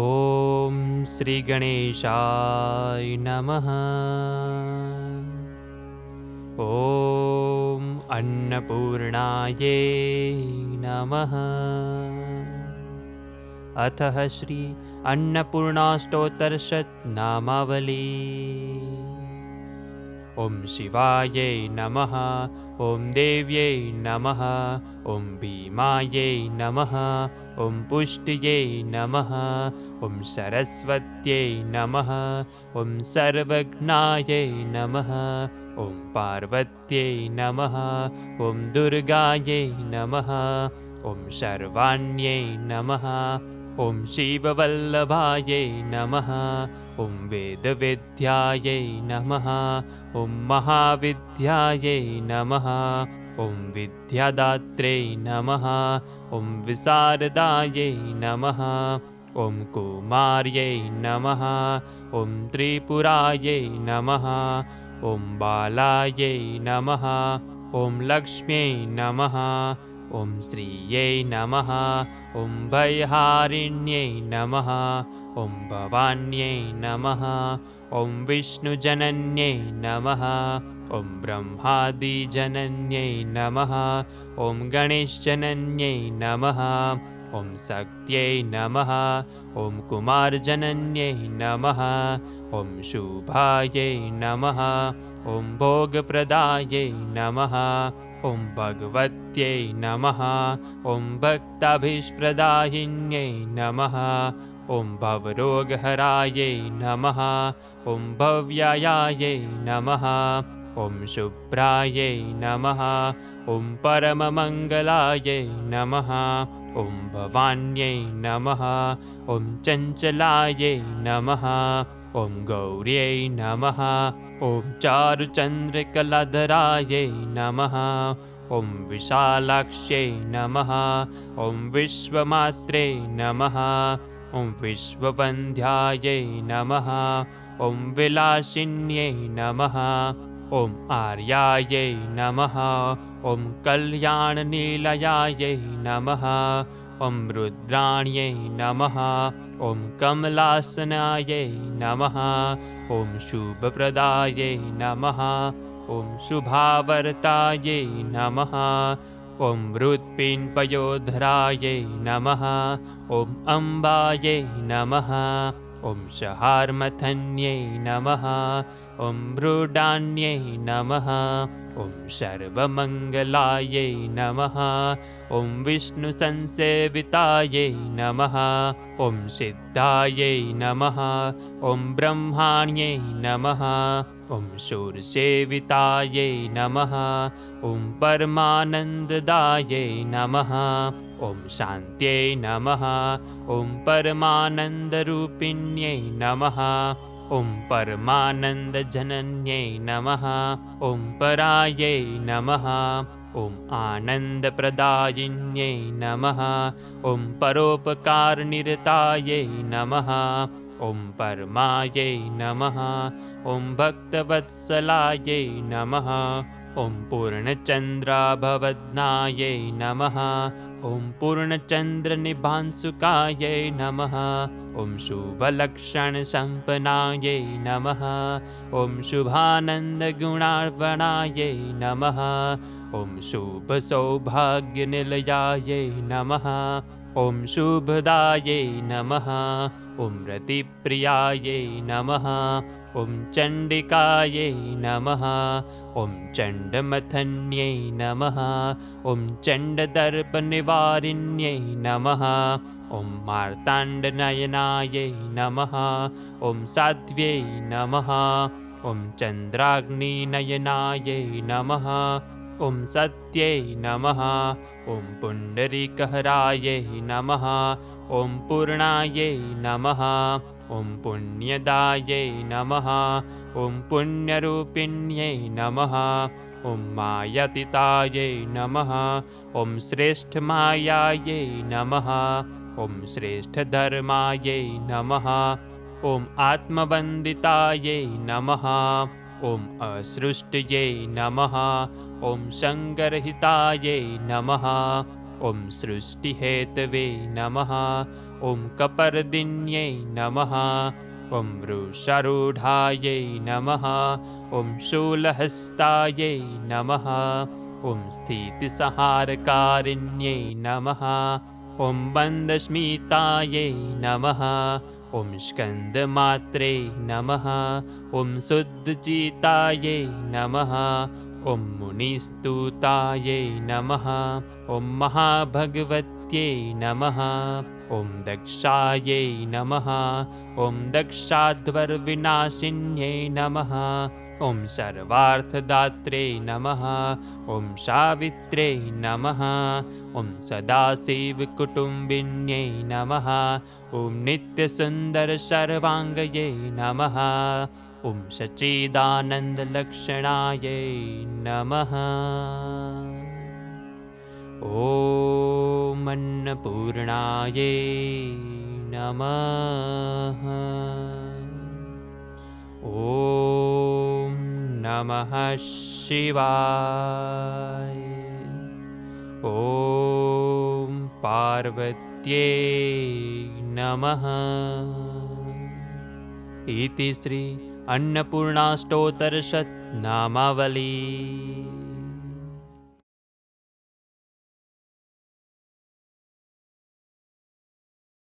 ॐ श्रीगणेशाय नमः। ॐ अन्नपूर्णायै नमः। अथः श्री अन्नपूर्णाष्टोत्तरशतनामावली ॐ शिवायै नमः ॐ देव्यै नमः ॐ भीमायै नमः ॐ पुष्ट्यै नमः ॐ सरस्वत्यै नमः ॐ सर्वज्ञायै नमः ॐ पार्वत्यै नमः ॐ दुर्गायै नमः ॐ शर्वाण्यै नमः ॐ शिववल्लभायै नमः ॐ वेदविद्यायै नमः ॐ महाविद्यायै नमः ॐ विद्यादात्रे नमः ॐ विशारदायै नमः ॐ कुमार्यै नमः ॐ त्रिपुरायै नमः ॐ बालायै नमः ॐ लक्ष्म्यै नमः ॐ श्रियै नमः ॐ भयहारिण्यै नमः ॐ भवान्यै नमः ॐ विष्णुजनन्यै नमः ॐ ब्रह्मादिजनन्यै नमः ॐ गणेशजनन्यै नमः ॐ शक्त्यै नमः ॐ कुमारजनन्यै नमः ॐ शुभायै नमः ॐ भोगप्रदायै नमः ॐ भगवत्यै नमः। ॐ भक्ताभिष्प्रदायिन्यै नमः। ॐ भवरोगहरायै नमः। ॐ भव्यायै नमः। ॐ शुभ्रायै नमः। ॐ परममङ्गलायै नमः ॐ भवान्यै नमः ॐ चञ्चलायै नमः ॐ गौर्यै नमः ॐ चारुचन्द्रकलाधरायै नमः ॐ विशालाक्ष्यै नमः ॐ विश्वमात्रे नमः ॐ विश्ववन्ध्यायै नमः ॐ विलासिन्यै नमः ॐ आर्यायै नमः ॐ कल्याणनीलयायै नमः ॐ रुद्राण्यै नमः ॐ कमलासनायै नमः ॐ शुभप्रदायै नमः ॐ शुभावर्तायै नमः ॐ मृत्पिन्पयोधरायै नमः ॐ अम्बायै नमः ॐ शहार्मथन्यै नमः ॐ मृडान्यै नमः ॐ सर्वमङ्गलायै नमः ॐ विष्णुसंसेवितायै नमः ॐ सिद्धायै नमः ॐ ब्रह्माण्यै नमः ॐ शूरसेवितायै नमः ॐ परमानन्ददायै नमः ॐ शान्त्यै नमः ॐ परमानन्दरूपिण्यै नमः ॐ परमानन्दजनन्यै नमः ॐ परायै नमः ॐ आनन्दप्रदायिन्यै नमः ॐ परोपकारनिरतायै नमः ॐ परमायै नमः ॐ भक्तवत्सलायै नमः ॐ पूर्णचन्द्राभवद्नायै नमः। ॐ पूर्णचन्द्रनिभांसुकायै नमः। ॐ शुभलक्षणसम्पन्नायै नमः। ॐ शुभानन्दगुणार्पणायै नमः। ॐ शुभसौभाग्यनिलयायै नमः। ॐ शुभदायै नमः ॐ रतिप्रियायै नमः ॐ चण्डिकायै नमः ॐ चण्डमथन्यै नमः ॐ चण्डदर्पनिवारिण्यै नमः ॐ मार्ताण्डनयनायै नमः ॐ साध्व्यै नमः ॐ चन्द्राग्निनयनायै नमः ॐ सत्यै नमः ॐ पुण्डरीकहरायै नमः ॐ पूर्णायै नमः। ॐ पुण्यदायै नमः। ॐ पुण्यरूपिण्यै नमः। ॐ मायतितायै नमः। ॐ श्रेष्ठमायायै नमः। ॐ श्रेष्ठधर्मायै नमः। ॐ आत्मवन्दितायै नमः। ॐ असृष्ट्यै नमः। ॐ सङ्गरहितायै नमः ॐ सृष्टिहेतवे नमः। ॐ कपर्दिन्यै नमः। ॐ वृषारूढायै नमः। ॐ शूलहस्तायै नमः। ॐ स्थितिसंहारकारिण्यै नमः। ॐ बन्दस्मितायै नमः। ॐ स्कन्दमात्रे नमः। ॐ शुद्धचितायै नमः ॐ मुनिस्तुतायै नमः ॐ महाभगवत्यै नमः ॐ दक्षायै नमः ॐ दक्षाध्वरविनाशिन्यै नमः ॐ सर्वार्थदात्रे नमः ॐ सावित्रे नमः ॐ सदाशिवकुटुम्बिन्यै नमः ॐ नित्यसुन्दरसर्वाङ्गयै नमः ॐ सच्चिदानन्दलक्षणायै नमः। ॐ अन्नपूर्णायै नमः। ॐ नमः शिवाय। ॐ पार्वत्यै नमः। इति श्री अन्नपूर्णाष्टोत्तरशतनामावली